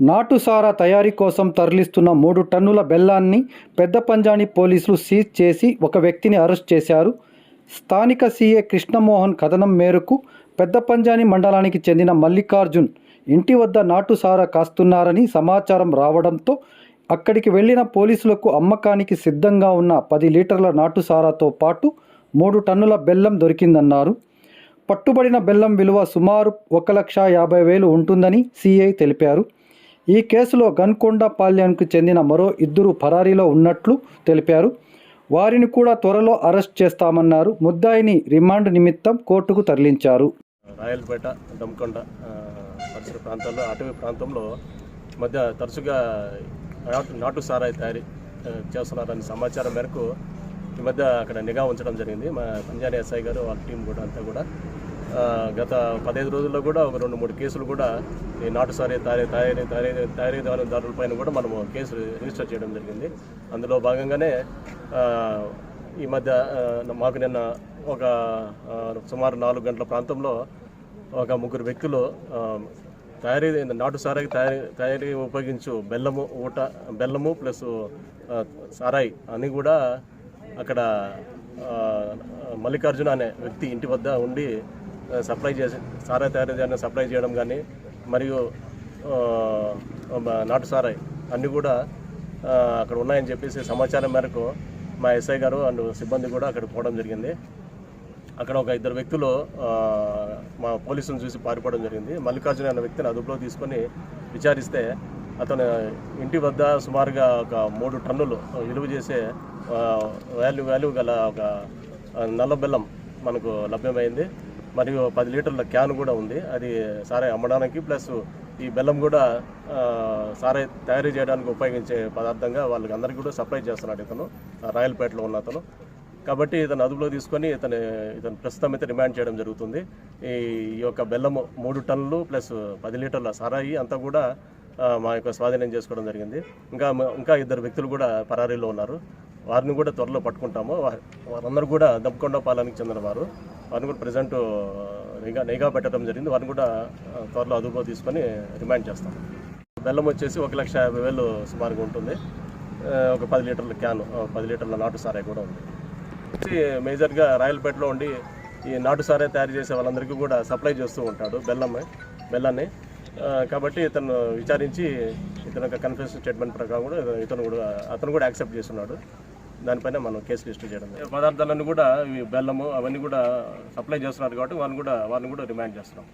నాటుసారా తయారీ కోసం తరలిస్తున్న మూడు టన్నుల బెల్లాన్ని పెద్ద పంజాని పోలీసులు సీజ్ చేసి ఒక వ్యక్తిని అరెస్ట్ చేశారు. స్థానిక సీఏ కృష్ణమోహన్ కథనం మేరకు పెద్ద పంజాని మండలానికి చెందిన మల్లికార్జున్ ఇంటి వద్ద నాటుసారా కాస్తున్నారని సమాచారం రావడంతో అక్కడికి వెళ్ళిన పోలీసులకు అమ్మకానికి సిద్ధంగా ఉన్న పది లీటర్ల నాటుసారాతో పాటు మూడు టన్నుల బెల్లం దొరికిందన్నారు. పట్టుబడిన బెల్లం విలువ సుమారు ఒక లక్ష యాభై వేలు ఉంటుందని సిఐ తెలిపారు. ఈ కేసులో గన్కొండ పాల్యానికి చెందిన మరో ఇద్దరు పరారీలో ఉన్నట్లు తెలిపారు. వారిని కూడా త్వరలో అరెస్ట్ చేస్తామన్నారు. ముద్దాయిని రిమాండ్ నిమిత్తం కోర్టుకు తరలించారు. రాయలపేట దమ్కొండ పరిసర ప్రాంతాల్లో అటవీ ప్రాంతంలో ఈ మధ్య తరచుగా నాటు సారాయి తయారీ చేస్తున్నారని సమాచారం మేరకు ఈ మధ్య అక్కడ నిఘా ఉంచడం జరిగింది. మా పంజాని ఎస్ఐ గారు వాళ్ళ టీం కూడా అంతా కూడా గత పదహైదు రోజుల్లో కూడా ఒక రెండు మూడు కేసులు కూడా ఈ నాటు సారీ తయారీ తయారీ తయారీ తయారీదారులపైన కూడా మనము కేసు రిజిస్టర్ చేయడం జరిగింది. అందులో భాగంగానే ఈ మధ్య మాకు నిన్న ఒక సుమారు నాలుగు గంటల ప్రాంతంలో ఒక ముగ్గురు వ్యక్తులు తయారీ నాటు సారాయి తయారీ తయారీ ఉపయోగించు బెల్లము ఊట బెల్లము ప్లస్ సారాయి అని కూడా అక్కడ మల్లికార్జున అనే వ్యక్తి ఇంటి వద్ద ఉండి సప్లై చేసి సారాయి తయారీ చేయడం సప్లై చేయడం కానీ మరియు నాటు సారాయి అన్నీ కూడా అక్కడ ఉన్నాయని చెప్పేసి సమాచారం మేరకు మా ఎస్ఐ గారు అండ్ సిబ్బంది కూడా అక్కడికి పోవడం జరిగింది. అక్కడ ఒక ఇద్దరు వ్యక్తులు మా పోలీసులను చూసి పారిపోవడం జరిగింది. మల్లికార్జున అనే వ్యక్తిని అదుపులో తీసుకొని విచారిస్తే అతను ఇంటి వద్ద సుమారుగా ఒక మూడు టన్నులు విలువ చేసే వాల్యూ వాల్యూ గల ఒక నల్ల బెల్లం మనకు లభ్యమైంది. మరియు పది లీటర్ల క్యాన్ కూడా ఉంది. అది సారాయి అమ్మడానికి ప్లస్ ఈ బెల్లం కూడా సారాయి తయారు తయారీ చేయడానికి ఉపయోగించే పదార్థంగా వాళ్ళకి అందరికీ కూడా సప్లై చేస్తున్నాడు ఇతను రాయలపేటలో ఉన్న అతను. కాబట్టి ఇతను అదుపులో తీసుకొని ఇతను ఇతను ప్రస్తుతం అయితే డిమాండ్ చేయడం జరుగుతుంది. ఈ ఈ యొక్క బెల్లము మూడు టన్నులు ప్లస్ పది లీటర్ల సారాయి అంతా కూడా మా యొక్క స్వాధీనం చేసుకోవడం జరిగింది. ఇంకా ఇంకా ఇద్దరు వ్యక్తులు కూడా పరారీలో ఉన్నారు. వారిని కూడా త్వరలో పట్టుకుంటాము. వారందరూ కూడా దబ్బకొండ పాలనకి చెందిన వారు. వారిని కూడా ప్రజెంట్ నిఘా నిఘా పెట్టడం జరిగింది. వారిని కూడా త్వరలో అదుపులో తీసుకొని రిమాండ్ చేస్తాం. బెల్లం వచ్చేసి ఒక లక్ష యాభై వేలు సుమారుగా ఉంటుంది. ఒక పది లీటర్ల క్యాన్ పది లీటర్ల నాటు సారాయి కూడా ఉంది. వచ్చి మేజర్గా రాయలపేటలో ఉండి ఈ నాటు సారే తయారు చేసే వాళ్ళందరికీ కూడా సప్లై చేస్తూ ఉంటాడు బెల్లం బెల్లాన్ని. కాబట్టి ఇతను విచారించి ఇతను యొక్క కన్ఫెషన్ స్టేట్మెంట్ ప్రకారం కూడా ఇతను కూడా అతను కూడా యాక్సెప్ట్ చేస్తున్నాడు. దానిపైన మనం కేసు రిజిస్టర్ చేయడం పదార్థాలను కూడా బెల్లము అవన్నీ కూడా సప్లై చేస్తున్నారు కాబట్టి వారిని కూడా వారిని కూడా రిమాండ్ చేస్తున్నాం.